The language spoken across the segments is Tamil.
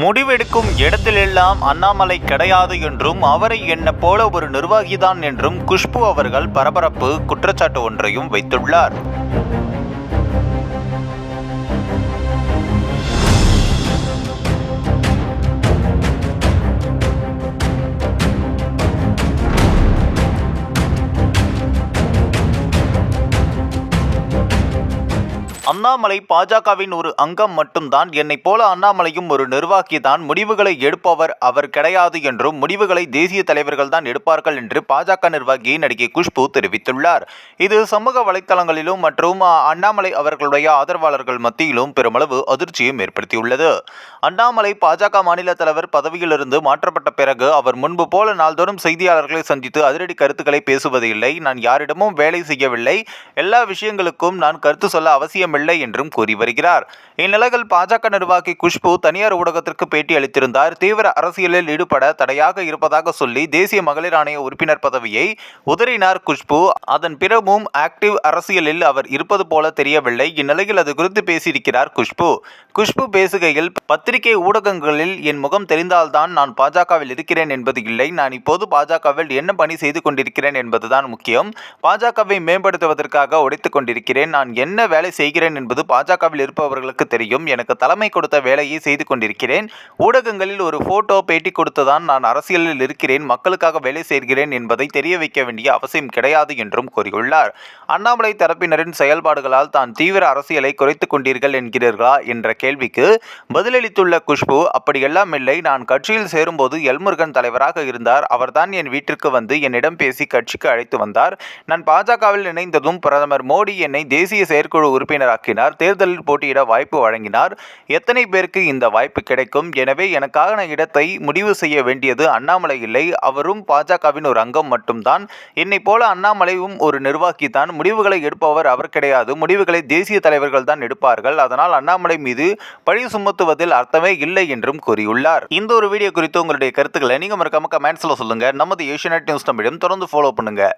முடிவெடுக்கும் இடத்திலெல்லாம் அண்ணாமலை கிடையாது என்றும் அவரை என்ன போல ஒரு நிர்வாகிதான் என்றும் குஷ்பு அவர்கள் பரபரப்பு குற்றச்சாட்டு ஒன்றையும் வைத்துள்ளார். அண்ணாமலை பாஜகவின் ஒரு அங்கம் மட்டும்தான் என்னை போல அண்ணாமலையும் ஒரு நிர்வாகி தான் முடிவுகளை எடுப்பவர் அவர் கிடையாது என்றும் முடிவுகளை தேசிய தலைவர்கள் தான் எடுப்பார்கள் என்று பாஜக நிர்வாகி நடிகை குஷ்பு தெரிவித்துள்ளார். இது சமூக வலைத்தளங்களிலும் மற்றும் அண்ணாமலை அவர்களுடைய ஆதரவாளர்கள் மத்தியிலும் பெருமளவு அதிர்ச்சியும் ஏற்படுத்தியுள்ளது. அண்ணாமலை பாஜக மாநில தலைவர் பதவியிலிருந்து மாற்றப்பட்ட பிறகு அவர் முன்பு போல நாள்தோறும் செய்தியாளர்களை சந்தித்து அதிரடி கருத்துக்களை பேசுவதில்லை. நான் யாரிடமும் வேலை செய்யவில்லை. எல்லா விஷயங்களுக்கும் நான் கருத்து சொல்ல அவசியமில்லை. என்றும் கூறி வருகிறார். இந்நிலையில் பாஜக நிர்வாகி குஷ்பு தனியார் ஊடகத்திற்கு பேட்டி அளித்திருந்தார். தீவிர அரசியலில் ஈடுபட தடையாக இருப்பதாக சொல்லி தேசிய மகளிர் ஆணைய உறுப்பினர் பதவியை உதறினார் குஷ்பு. அதன் பிறகும் ஆக்டிவ் அரசியலில் அவர் இருப்பது போல தெரியவில்லை. இந்நிலையில் அது குறித்து பேசியிருக்கிறார் குஷ்பு. குஷ்பு பேசுகையில் பத்திரிகை ஊடகங்களில் என் முகம் தெரிந்தால்தான் நான் பாஜகவில் இருக்கிறேன் என்பது இல்லை. நான் இப்போது பாஜகவில் என்ன பணி செய்து கொண்டிருக்கிறேன் என்பதுதான் முக்கியம். பாஜகவை மேம்படுத்துவதற்காக உடைத்து கொண்டிருக்கிறேன். நான் என்ன வேலை செய்கிறேன் என்பது பாஜகவில் இருப்பவர்களுக்கு தெரியும். எனக்கு தலைமை கொடுத்த வேலையை செய்து கொண்டிருக்கிறேன். ஊடகங்களில் ஒரு போட்டோ பேட்டி கொடுத்துதான் நான் அரசியலில் இருக்கிறேன். மக்களுக்காக வேலை செய்கிறேன் என்பதை தெரிய வைக்க வேண்டிய அவசியம் கிடையாது என்றும் கூறியுள்ளார். அண்ணாமலை தரப்பினரின் செயல்பாடுகளால் தான் தீவிர அரசியலை குறைத்துக் கொண்டீர்கள் என்கிறீர்களா என்ற கேள்விக்கு பதிலளித்துள்ள குஷ்பு அப்படியெல்லாம் இல்லை. நான் கட்சியில் சேரும்போது எல்முருகன் தலைவராக இருந்தார். அவர்தான் என் வீட்டிற்கு வந்து என்னிடம் பேசி கட்சிக்கு அழைத்து வந்தார். நான் பாஜகவில் இணைந்ததும் பிரதமர் மோடி என்னை தேசிய செயற்குழு உறுப்பினராக்கினார். தேர்தலில் போட்டியிட வாய்ப்பு வழங்கினார். எத்தனை பேருக்கு இந்த வாய்ப்பு கிடைக்கும்? எனவே எனக்கான இடத்தை முடிவு செய்ய வேண்டியது அண்ணாமலை இல்லை. அவரும் பாஜகவின் ஒரு அங்கம் மட்டும்தான். என்னை போல அண்ணாமலையும் ஒரு நிர்வாகி தான் முடிவுகளை எடுப்பவர் அவர் கிடையாது. முடிவுகளை தேசிய தலைவர்கள் தான் எடுப்பார்கள். அதனால் அண்ணாமலை மீது பழி சுமத்துவதில் அர்த்தமே இல்லை என்றும் கூறியுள்ளார். இந்த ஒரு வீடியோ குறித்து உங்களுடைய கருத்துக்களை நீங்க மறக்காம கமெண்ட்ஸ்ல சொல்லுங்க. நமது ஏஷியநெட் நியூஸ் தமிழும் தொடர்ந்து ஃபாலோ பண்ணுங்க.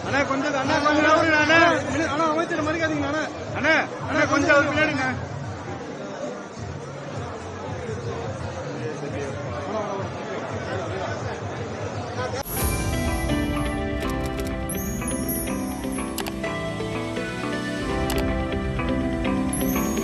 அண்ணா கொஞ்சம் அண்ணா கொஞ்சம் அண்ணா அண்ணா அமைச்சர் மறிக்காதீங்க அண்ணா அண்ணா அண்ணா கொஞ்சம் அவர் பின்னாடிங்க